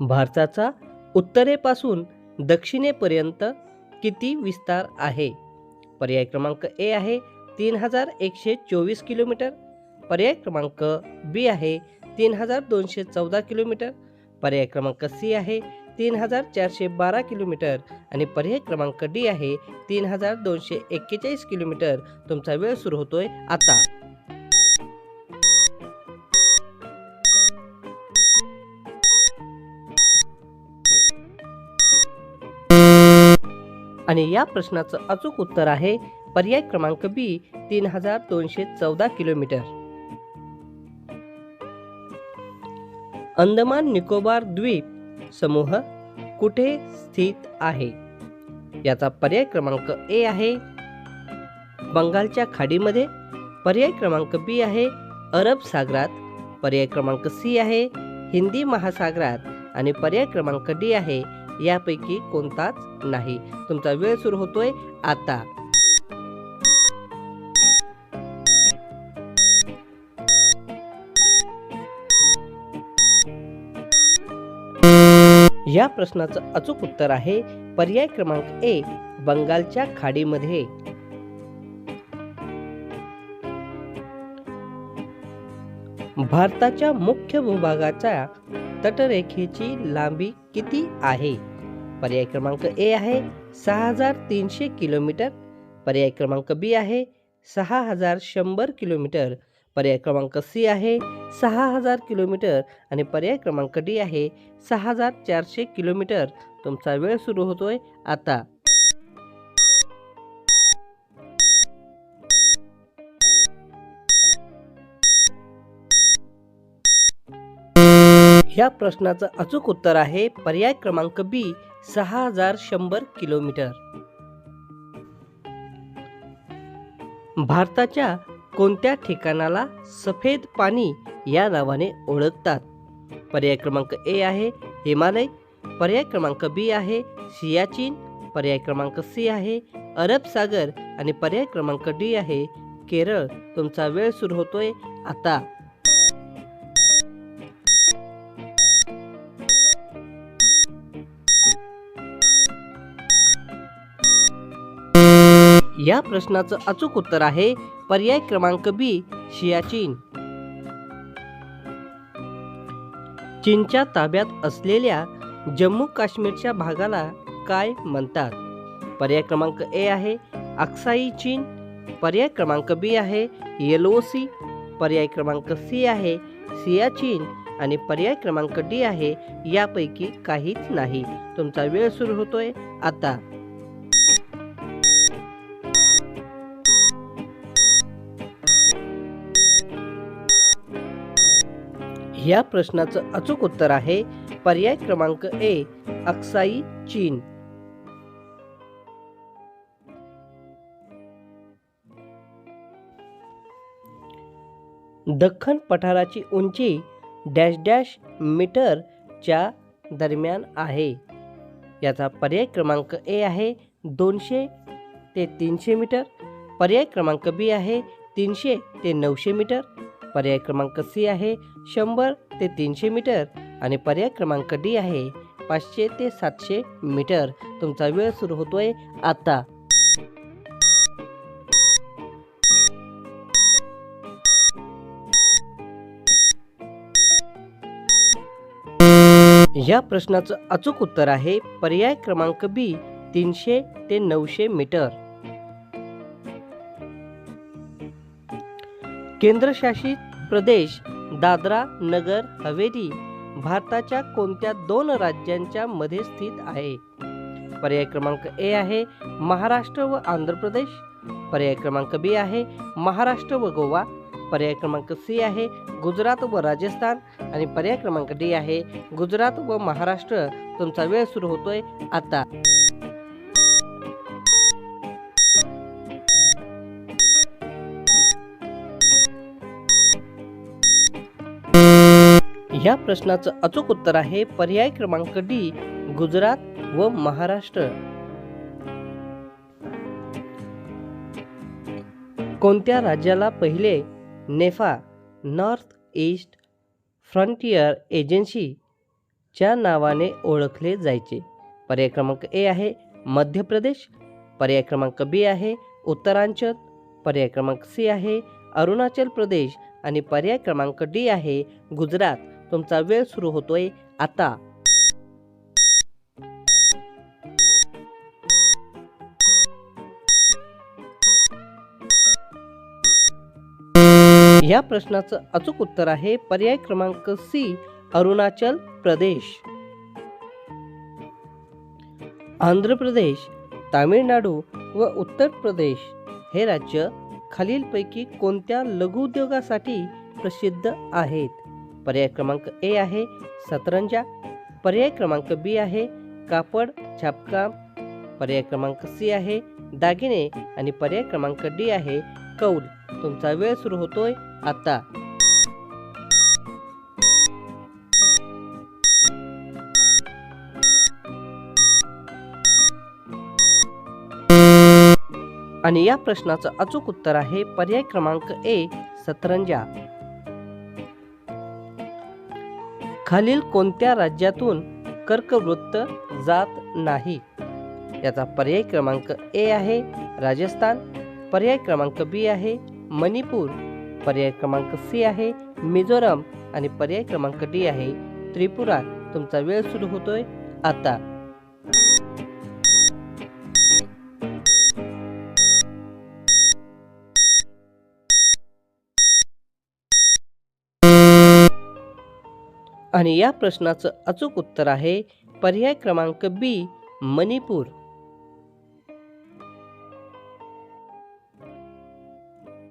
भारताचा उत्तरेपासून दक्षिणेपर्यंत किती विस्तार आहे? पर्याय क्रमांक ए आहे तीन हजार एकशे चोवीस किलोमीटर. पर्याय क्रमांक बी आहे तीन हजार दोनशे चौदा किलोमीटर. पर्याय क्रमांक सी आहे तीन हजार चारशे बारा किलोमीटर. आणि पर्याय क्रमांक डी आहे तीन हजार दोनशे एक्केचाळीस किलोमीटर. तुमचा वेळ सुरू होतोय आता. आणि या प्रश्नाचं अचूक उत्तर आहे पर्याय क्रमांक बी तीन हजार दोनशे चौदा किलोमीटर. अंदमान निकोबार द्वीप समूह कुठे स्थित आहे? याचा पर्याय क्रमांक ए आहे. बंगालच्या खाडीमध्ये पर्याय क्रमांक बी आहे. अरब सागरात पर्याय क्रमांक सी आहे. हिंदी महासागरात आणि पर्याय क्रमांक डी आहे. यापैकी कोणताच नाही. तुमचा वेळ सुरू होतोय आता. या प्रश्नाचं अचूक उत्तर आहे पर्याय क्रमांक ए बंगालच्या खाडीमध्ये. भारताच्या मुख्य भूभागाच्या तटरेखेची लांबी किती आहे? पर्याय क्रमांक ए आहे सहा हजार तीनशे किलोमीटर. पर्याय क्रमांक बी आहे सहा हजार शंभर किलोमीटर. पर्याय क्रमांक सी आहे सहा हजार किलोमीटर आणि पर्याय क्रमांक डी आहे सहा हजार चारशे किलोमीटर. तुमचा वेळ सुरू होतोय आता. ह्या प्रश्नाचं अचूक उत्तर आहे पर्याय क्रमांक बी. सहा हजार शंभर किलोमीटर. भारताच्या कोणत्या ठिकाणाला सफेद पाणी या नावाने ओळखतात? पर्याय क्रमांक ए आहे हिमालय पर्याय क्रमांक बी आहे सियाचीन पर्याय क्रमांक सी आहे अरब सागर आणि पर्याय क्रमांक डी आहे केरळ. तुमचा वेळ सुरू होतोय आता. या प्रश्नाचं अचूक उत्तर आहे पर्याय क्रमांक बी सियाचीन चीनच्या ताब्यात असलेल्या जम्मू काश्मीरच्या भागाला काय म्हणतात? पर्याय क्रमांक ए आहे अक्साई चीन. पर्याय क्रमांक बी आहे येलोसी. पर्याय क्रमांक सी आहे सियाचीन. आणि पर्याय क्रमांक डी आहे यापैकी काहीच नाही. तुमचा वेळ सुरू होतोय आता. या प्रश्नाचं अचूक उत्तर आहे पर्याय क्रमांक ए अक्साई चीन. दख्खन पठाराची उंची डॅश डॅश मीटरच्या दरम्यान आहे. याचा पर्याय क्रमांक ए आहे दोनशे ते तीनशे मीटर. पर्याय क्रमांक बी आहे तीनशे ते नऊशे मीटर. पर्याय क्रमांक सी आहे शंभर ते तीनशे मीटर आणि पर्याय क्रमांक डी आहे पाचशे ते सातशे मीटर. तुमचा वेळ सुरू होतोय आता. या प्रश्नाचं अचूक उत्तर आहे पर्याय क्रमांक बी तीनशे ते नऊशे मीटर. केंद्रशासित प्रदेश दादरा नगर हवेली भारताच्या कोणत्या दोन राज्यांच्या मध्ये स्थित आहे? पर्याय क्रमांक ए आहे महाराष्ट्र व आंध्र प्रदेश. पर्याय क्रमांक बी आहे महाराष्ट्र व गोवा. पर्याय क्रमांक सी आहे गुजरात व राजस्थान. आणि पर्याय क्रमांक डी आहे गुजरात व महाराष्ट्र. तुमचा वेळ सुरू होतोय आता. ह्या प्रश्नाचं अचूक उत्तर आहे पर्याय क्रमांक डी गुजरात व महाराष्ट्र. कोणत्या राज्याला पहिले NEFA north east frontier agency च्या नावाने ओळखले जायचे? पर्याय क्रमांक ए आहे मध्य प्रदेश. पर्याय क्रमांक बी आहे उत्तरांचल. पर्याय क्रमांक सी आहे अरुणाचल प्रदेश. आणि पर्याय क्रमांक डी आहे गुजरात. तुमचा वेळ सुरू होतोय आता. या प्रश्नाचं अचूक उत्तर आहे पर्याय क्रमांक सी अरुणाचल प्रदेश. आंध्र प्रदेश तामिळनाडू व उत्तर प्रदेश हे राज्य खालीलपैकी कोणत्या लघुउद्योगासाठी प्रसिद्ध आहेत? पर्याय क्रमांक ए आहे सतरंजा. पर्याय क्रमांक बी आहे कापड छापकाम. पर्याय क्रमांक सी आहे दागिने. आणि पर्याय क्रमांक डी आहे कौल. तुमचा वेळ सुरू होतोय आता. आणि या प्रश्नाचं अचूक उत्तर आहे पर्याय क्रमांक ए सतरंजा. खालील कोणत्या राज्यातून कर्कवृत्त जात नाही? याचा पर्याय क्रमांक ए आहे राजस्थान. पर्याय क्रमांक बी आहे मणिपूर. पर्याय क्रमांक सी आहे मिझोरम. आणि पर्याय क्रमांक डी आहे त्रिपुरा. तुमचा वेळ सुरू होतोय आता. आणि या प्रश्नाचं अचूक उत्तर आहे पर्याय क्रमांक बी मणिपूर.